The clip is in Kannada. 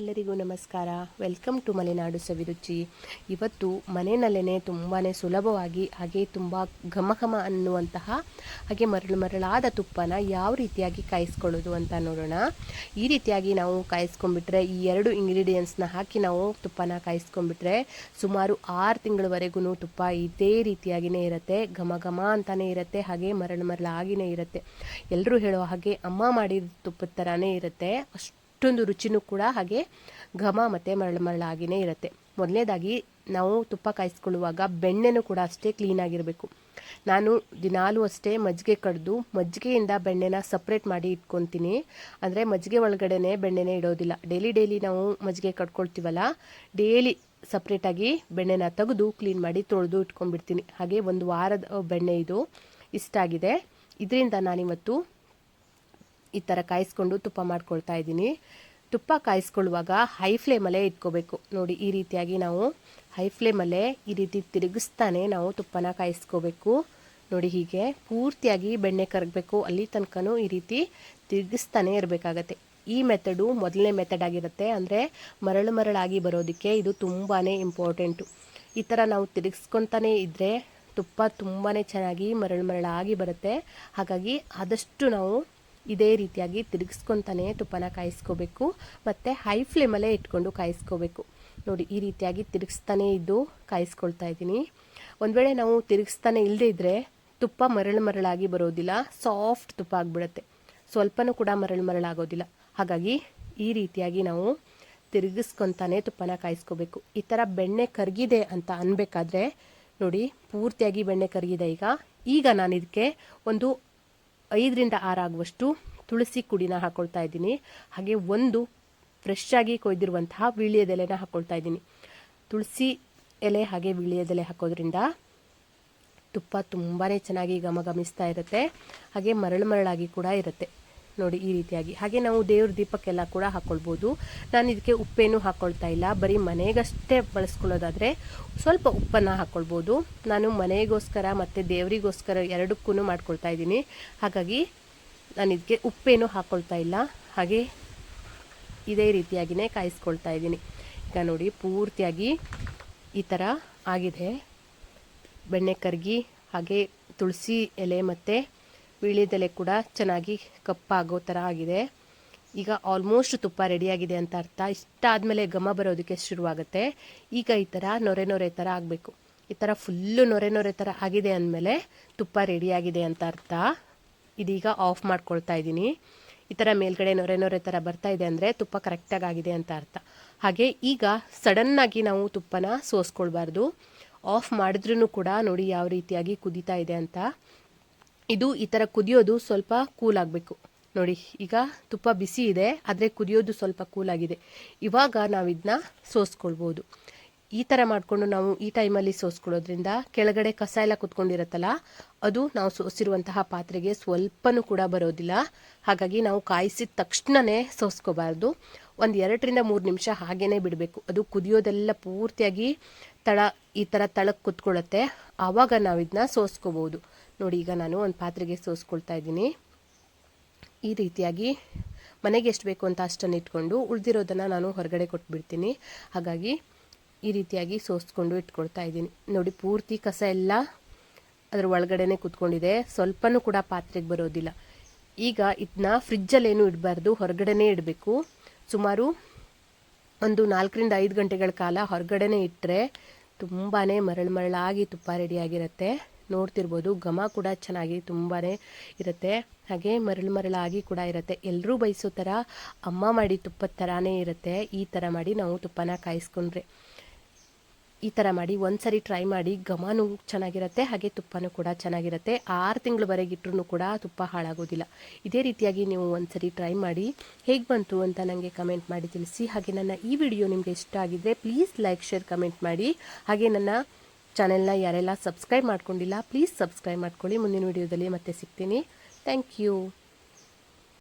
ಎಲ್ಲರಿಗೂ ನಮಸ್ಕಾರ. Welcome to Malenadu Saviruchi. ಇವತ್ತು ಮನೆಯಲ್ಲೇ ತುಂಬಾ ಸುಲಭವಾಗಿ, ಹಾಗೆ ತುಂಬ ಘಮ ಘಮ ಅನ್ನುವಂತಹ, ಹಾಗೆ ಮರಳು ಮರಳಾದ ತುಪ್ಪನ ಯಾವ ರೀತಿಯಾಗಿ ಕಾಯಿಸ್ಕೊಳ್ಳೋದು ಅಂತ ನೋಡೋಣ. ಈ ರೀತಿಯಾಗಿ ನಾವು ಕಾಯಿಸ್ಕೊಂಡ್ಬಿಟ್ರೆ, ಈ ಎರಡು ಇಂಗ್ರೀಡಿಯೆಂಟ್ಸ್ನ ಹಾಕಿ ನಾವು ತುಪ್ಪನ ಕಾಯಿಸ್ಕೊಂಡ್ಬಿಟ್ರೆ, ಸುಮಾರು ಆರು ತಿಂಗಳವರೆಗೂ ತುಪ್ಪ ಇದೇ ರೀತಿಯಾಗಿಯೇ ಇರುತ್ತೆ. ಘಮ ಘಮ ಅಂತಲೇ ಇರುತ್ತೆ, ಹಾಗೆ ಮರಳು ಮರಳಾಗಿಯೇ ಇರುತ್ತೆ. ಎಲ್ಲರೂ ಹೇಳೋ ಹಾಗೆ ಅಮ್ಮ ಮಾಡಿದ ತುಪ್ಪದ ಥರನೇ ಇರುತ್ತೆ. ಅಷ್ಟು ಅಷ್ಟೊಂದು ರುಚಿನೂ ಕೂಡ ಹಾಗೆ ಘಮ ಮತ್ತು ಮರಳು ಮರಳಾಗಿಯೇ ಇರುತ್ತೆ. ಮೊದಲನೇದಾಗಿ ನಾವು ತುಪ್ಪ ಕಾಯಿಸ್ಕೊಳ್ಳುವಾಗ ಬೆಣ್ಣೆನೂ ಕೂಡ ಅಷ್ಟೇ ಕ್ಲೀನಾಗಿರಬೇಕು ನಾನು ದಿನಾಲೂ ಅಷ್ಟೇ ಮಜ್ಜಿಗೆ ಕಡ್ದು ಮಜ್ಜಿಗೆಯಿಂದ ಬೆಣ್ಣೆನ ಸಪ್ರೇಟ್ ಮಾಡಿ ಇಟ್ಕೊತೀನಿ. ಅಂದರೆ ಮಜ್ಜಿಗೆ ಒಳಗಡೆನೆ ಬೆಣ್ಣೆನೇ ಇಡೋದಿಲ್ಲ. ಡೈಲಿ ಡೈಲಿ ನಾವು ಮಜ್ಜಿಗೆ ಕಟ್ಕೊಳ್ತೀವಲ್ಲ ಡೈಲಿ ಸಪ್ರೇಟಾಗಿ ಬೆಣ್ಣೆನ ತೆಗೆದು ಕ್ಲೀನ್ ಮಾಡಿ ತೊಳೆದು ಇಟ್ಕೊಂಡ್ಬಿಡ್ತೀನಿ. ಹಾಗೆ ಒಂದು ವಾರದ ಬೆಣ್ಣೆ ಇದು ಇಷ್ಟಾಗಿದೆ ಇದರಿಂದ ನಾನಿವತ್ತು ಈ ಥರ ಕಾಯಿಸ್ಕೊಂಡು ತುಪ್ಪ ಮಾಡ್ಕೊಳ್ತಾ ಇದ್ದೀನಿ. ತುಪ್ಪ ಕಾಯಿಸ್ಕೊಳ್ಳುವಾಗ ಹೈ ಫ್ಲೇಮಲ್ಲೇ ಇಟ್ಕೋಬೇಕು. ನೋಡಿ, ಈ ರೀತಿಯಾಗಿ ನಾವು ಹೈ ಫ್ಲೇಮಲ್ಲೇ ಈ ರೀತಿ ತಿರುಗಿಸ್ತಾನೆ ನಾವು ತುಪ್ಪನ ಕಾಯಿಸ್ಕೋಬೇಕು. ನೋಡಿ, ಹೀಗೆ ಪೂರ್ತಿಯಾಗಿ ಬೆಣ್ಣೆ ಕರಗಬೇಕು. ಅಲ್ಲಿ ತನಕನೂ ಈ ರೀತಿ ತಿರುಗಿಸ್ತಾನೆ ಇರಬೇಕಾಗತ್ತೆ. ಈ ಮೆಥಡು ಮೊದಲನೇ ಮೆಥಡ್ ಆಗಿರುತ್ತೆ. ಅಂದರೆ ಮರಳು ಮರಳಾಗಿ ಬರೋದಕ್ಕೆ ಇದು ತುಂಬಾ ಇಂಪಾರ್ಟೆಂಟು ಈ ಥರ ನಾವು ತಿರುಗಿಸ್ಕೊತಾನೆ ಇದ್ದರೆ ತುಪ್ಪ ತುಂಬಾ ಚೆನ್ನಾಗಿ ಮರಳು ಮರಳಾಗಿ ಬರುತ್ತೆ. ಹಾಗಾಗಿ ಆದಷ್ಟು ನಾವು ಇದೇ ರೀತಿಯಾಗಿ ತಿರುಗಿಸ್ಕೊತಾನೆ ತುಪ್ಪನ ಕಾಯಿಸ್ಕೋಬೇಕು, ಮತ್ತು ಹೈ ಫ್ಲೇಮಲ್ಲೇ ಇಟ್ಕೊಂಡು ಕಾಯಿಸ್ಕೋಬೇಕು. ನೋಡಿ, ಈ ರೀತಿಯಾಗಿ ತಿರುಗಿಸ್ತಾನೆ ಇದ್ದು ಕಾಯಿಸ್ಕೊಳ್ತಾ ಇದ್ದೀನಿ. ಒಂದು ವೇಳೆ ನಾವು ತಿರುಗಿಸ್ತಾನೆ ಇಲ್ಲದೇ ಇದ್ದರೆ ತುಪ್ಪ ಮರಳು ಮರಳಾಗಿ ಬರೋದಿಲ್ಲ ಸಾಫ್ಟ್ ತುಪ್ಪ ಆಗಿಬಿಡುತ್ತೆ. ಸ್ವಲ್ಪನೂ ಕೂಡ ಮರಳು ಮರಳಾಗೋದಿಲ್ಲ. ಹಾಗಾಗಿ ಈ ರೀತಿಯಾಗಿ ನಾವು ತಿರುಗಿಸ್ಕೊತಾನೆ ತುಪ್ಪನ ಕಾಯಿಸ್ಕೋಬೇಕು. ಈ ಥರ ಬೆಣ್ಣೆ ಕರಗಿದೆ ಅಂತ ಅನ್ಬೇಕಾದ್ರೆ ನೋಡಿ, ಪೂರ್ತಿಯಾಗಿ ಬೆಣ್ಣೆ ಕರಗಿದೆ ಈಗ. ಈಗ ನಾನು ಇದಕ್ಕೆ ಒಂದು ಐದರಿಂದ ಆರಾಗುವಷ್ಟು ತುಳಸಿ ಕುಡಿನ ಹಾಕ್ಕೊಳ್ತಾ ಇದ್ದೀನಿ. ಹಾಗೆ ಒಂದು ಫ್ರೆಶ್ ಆಗಿ ಕೊಯ್ದಿರುವಂತಹ ವೀಳ್ಯದೆಲೆನ ಹಾಕ್ಕೊಳ್ತಾ ಇದ್ದೀನಿ. ತುಳಸಿ ಎಲೆ ಹಾಗೆ ವೀಳ್ಯದೆಲೆ ಹಾಕೋದ್ರಿಂದ ತುಪ್ಪ ತುಂಬಾ ಚೆನ್ನಾಗಿ ಗಮಗಮಿಸ್ತಾ ಇರುತ್ತೆ. ಹಾಗೆ ಮರಳು ಮರಳಾಗಿ ಕೂಡ ಇರುತ್ತೆ. ನೋಡಿ ಈ ರೀತಿಯಾಗಿ. ಹಾಗೆ ನಾವು ದೇವ್ರ ದೀಪಕ್ಕೆಲ್ಲ ಕೂಡ ಹಾಕ್ಕೊಳ್ಬೋದು ನಾನು ಇದಕ್ಕೆ ಉಪ್ಪೇನು ಹಾಕ್ಕೊಳ್ತಾ ಇಲ್ಲ. ಬರೀ ಮನೆಗಷ್ಟೇ ಬಳಸ್ಕೊಳ್ಳೋದಾದರೆ ಸ್ವಲ್ಪ ಉಪ್ಪನ್ನು ಹಾಕ್ಕೊಳ್ಬೋದು ನಾನು ಮನೆಗೋಸ್ಕರ ಮತ್ತು ದೇವರಿಗೋಸ್ಕರ ಎರಡಕ್ಕೂ ಮಾಡ್ಕೊಳ್ತಾ ಇದ್ದೀನಿ. ಹಾಗಾಗಿ ನಾನು ಇದಕ್ಕೆ ಉಪ್ಪೇನು ಹಾಕ್ಕೊಳ್ತಾ ಇಲ್ಲ. ಹಾಗೆ ಇದೇ ರೀತಿಯಾಗಿಯೇ ಕಾಯಿಸ್ಕೊಳ್ತಾ ಇದ್ದೀನಿ. ಈಗ ನೋಡಿ ಪೂರ್ತಿಯಾಗಿ ಈ ಥರ ಆಗಿದೆ. ಬೆಣ್ಣೆ ಕರಗಿ ಹಾಗೆ ತುಳಸಿ ಎಲೆ ಮತ್ತು ವೀಳ್ಯದೆಲೆ ಕೂಡ ಚೆನ್ನಾಗಿ ಕಪ್ಪಾಗೋ ಥರ ಆಗಿದೆ. ಈಗ ಆಲ್ಮೋಸ್ಟ್ ತುಪ್ಪ ರೆಡಿಯಾಗಿದೆ ಅಂತ ಅರ್ಥ. ಇಷ್ಟ ಆದಮೇಲೆ ಘಮ ಬರೋದಕ್ಕೆ ಶುರುವಾಗುತ್ತೆ. ಈಗ ಈ ಥರ ನೊರೆ ನೊರೆ ಥರ ಆಗಬೇಕು. ಈ ಥರ ಫುಲ್ಲು ನೊರೆ ನೊರೆ ಥರ ಆಗಿದೆ ಅಂದಮೇಲೆ ತುಪ್ಪ ರೆಡಿಯಾಗಿದೆ ಅಂತ ಅರ್ಥ. ಇದೀಗ ಆಫ್ ಮಾಡ್ಕೊಳ್ತಾ ಇದ್ದೀನಿ. ಈ ಥರ ಮೇಲ್ಗಡೆ ನೊರೆ ನೊರೆ ಥರ ಬರ್ತಾ ಇದೆ ಅಂದರೆ ತುಪ್ಪ ಕರೆಕ್ಟಾಗಿ ಆಗಿದೆ ಅಂತ ಅರ್ಥ. ಹಾಗೆ ಈಗ ಸಡನ್ನಾಗಿ ನಾವು ತುಪ್ಪನ ಸೋಸ್ಕೊಳ್ಬಾರ್ದು. ಆಫ್ ಮಾಡಿದ್ರೂ ಕೂಡ ನೋಡಿ ಯಾವ ರೀತಿಯಾಗಿ ಕುದೀತಾ ಇದೆ ಅಂತ. ಇದು ಈ ಥರ ಕುದಿಯೋದು ಸ್ವಲ್ಪ ಕೂಲ್ ಆಗಬೇಕು. ನೋಡಿ, ಈಗ ತುಪ್ಪ ಬಿಸಿ ಇದೆ, ಆದರೆ ಕುದಿಯೋದು ಸ್ವಲ್ಪ ಕೂಲ್ ಆಗಿದೆ. ಇವಾಗ ನಾವು ಇದನ್ನ ಸೋಸ್ಕೊಳ್ಬೋದು. ಈ ಥರ ಮಾಡಿಕೊಂಡು ನಾವು ಈ ಟೈಮಲ್ಲಿ ಸೋಸ್ಕೊಳ್ಳೋದ್ರಿಂದ ಕೆಳಗಡೆ ಕಸ ಎಲ್ಲ ಕುತ್ಕೊಂಡಿರತ್ತಲ್ಲ, ಅದು ನಾವು ಸೋಸಿರುವಂತಹ ಪಾತ್ರೆಗೆ ಸ್ವಲ್ಪನೂ ಕೂಡ ಬರೋದಿಲ್ಲ. ಹಾಗಾಗಿ ನಾವು ಕಾಯಿಸಿದ ತಕ್ಷಣವೇ ಸೋಸ್ಕೋಬಾರ್ದು. ಒಂದು ಎರಡರಿಂದ ಮೂರು ನಿಮಿಷ ಹಾಗೇ ಬಿಡಬೇಕು. ಅದು ಕುದಿಯೋದೆಲ್ಲ ಪೂರ್ತಿಯಾಗಿ ತಳ, ಈ ಥರ ತಳಕ್ಕೆ ಕುತ್ಕೊಳ್ಳುತ್ತೆ. ಆವಾಗ ನಾವು ಇದನ್ನ ಸೋಸ್ಕೋಬೋದು. ನೋಡಿ, ಈಗ ನಾನು ಒಂದು ಪಾತ್ರೆಗೆ ಸೋಸ್ಕೊಳ್ತಾ ಇದ್ದೀನಿ. ಈ ರೀತಿಯಾಗಿ ಮನೆಗೆ ಎಷ್ಟು ಬೇಕು ಅಂತ ಅಷ್ಟನ್ನು ಇಟ್ಕೊಂಡು ಉಳಿದಿರೋದನ್ನು ನಾನು ಹೊರಗಡೆ ಕೊಟ್ಬಿಡ್ತೀನಿ. ಹಾಗಾಗಿ ಈ ರೀತಿಯಾಗಿ ಸೋಸ್ಕೊಂಡು ಇಟ್ಕೊಳ್ತಾ ಇದ್ದೀನಿ. ನೋಡಿ, ಪೂರ್ತಿ ಕಸ ಎಲ್ಲ ಅದರ ಒಳಗಡೆನೆ ಕೂತ್ಕೊಂಡಿದೆ. ಸ್ವಲ್ಪನೂ ಕೂಡ ಪಾತ್ರೆಗೆ ಬರೋದಿಲ್ಲ. ಈಗ ಇದನ್ನ ಫ್ರಿಜ್ಜಲ್ಲೇನು ಇಡಬಾರ್ದು, ಹೊರಗಡೆನೇ ಇಡಬೇಕು. ಸುಮಾರು ಒಂದು ನಾಲ್ಕರಿಂದ ಐದು ಗಂಟೆಗಳ ಕಾಲ ಹೊರಗಡೆನೇ ಇಟ್ಟರೆ ತುಂಬಾ ಮರಳು ಮರಳಾಗಿ ತುಪ್ಪ ರೆಡಿಯಾಗಿರುತ್ತೆ ನೋಡ್ತಿರ್ಬೋದು. ಘಮ ಕೂಡ ಚೆನ್ನಾಗಿ ತುಂಬಾ ಇರುತ್ತೆ. ಹಾಗೆ ಮರಳು ಮರಳಾಗಿ ಕೂಡ ಇರುತ್ತೆ. ಎಲ್ಲರೂ ಬಯಸೋ ಥರ ಅಮ್ಮ ಮಾಡಿ ತುಪ್ಪದ ಥರನೇ ಇರುತ್ತೆ. ಈ ಥರ ಮಾಡಿ ನಾವು ತುಪ್ಪನ ಕಾಯಿಸ್ಕೊಂಡ್ರೆ. ಈ ಥರ ಮಾಡಿ ಒಂದು ಸರಿ ಟ್ರೈ ಮಾಡಿ ಘಮನೂ ಚೆನ್ನಾಗಿರುತ್ತೆ, ಹಾಗೆ ತುಪ್ಪನೂ ಕೂಡ ಚೆನ್ನಾಗಿರುತ್ತೆ. ಆರು ತಿಂಗಳವರೆಗೆ ಇಟ್ರೂ ಕೂಡ ತುಪ್ಪ ಹಾಳಾಗೋದಿಲ್ಲ. ಇದೇ ರೀತಿಯಾಗಿ ನೀವು ಒಂದು ಸರಿ ಟ್ರೈ ಮಾಡಿ ಹೇಗೆ ಬಂತು ಅಂತ ನನಗೆ ಕಮೆಂಟ್ ಮಾಡಿ ತಿಳಿಸಿ. ಹಾಗೆ ನನ್ನ ಈ ವಿಡಿಯೋ ನಿಮಗೆ ಇಷ್ಟ ಆಗಿದ್ದರೆ ಪ್ಲೀಸ್ ಲೈಕ್, ಶೇರ್, ಕಮೆಂಟ್ ಮಾಡಿ. ಹಾಗೆ ನನ್ನ ಚಾನೆಲ್ನ ಯಾರೆಲ್ಲ ಸಬ್ಸ್ಕ್ರೈಬ್ ಮಾಡ್ಕೊಂಡಿಲ್ಲ ಪ್ಲೀಸ್ ಸಬ್ಸ್ಕ್ರೈಬ್ ಮಾಡ್ಕೊಳ್ಳಿ. ಮುಂದಿನ ವಿಡಿಯೋದಲ್ಲಿ ಮತ್ತೆ ಸಿಗ್ತೀನಿ. Thank you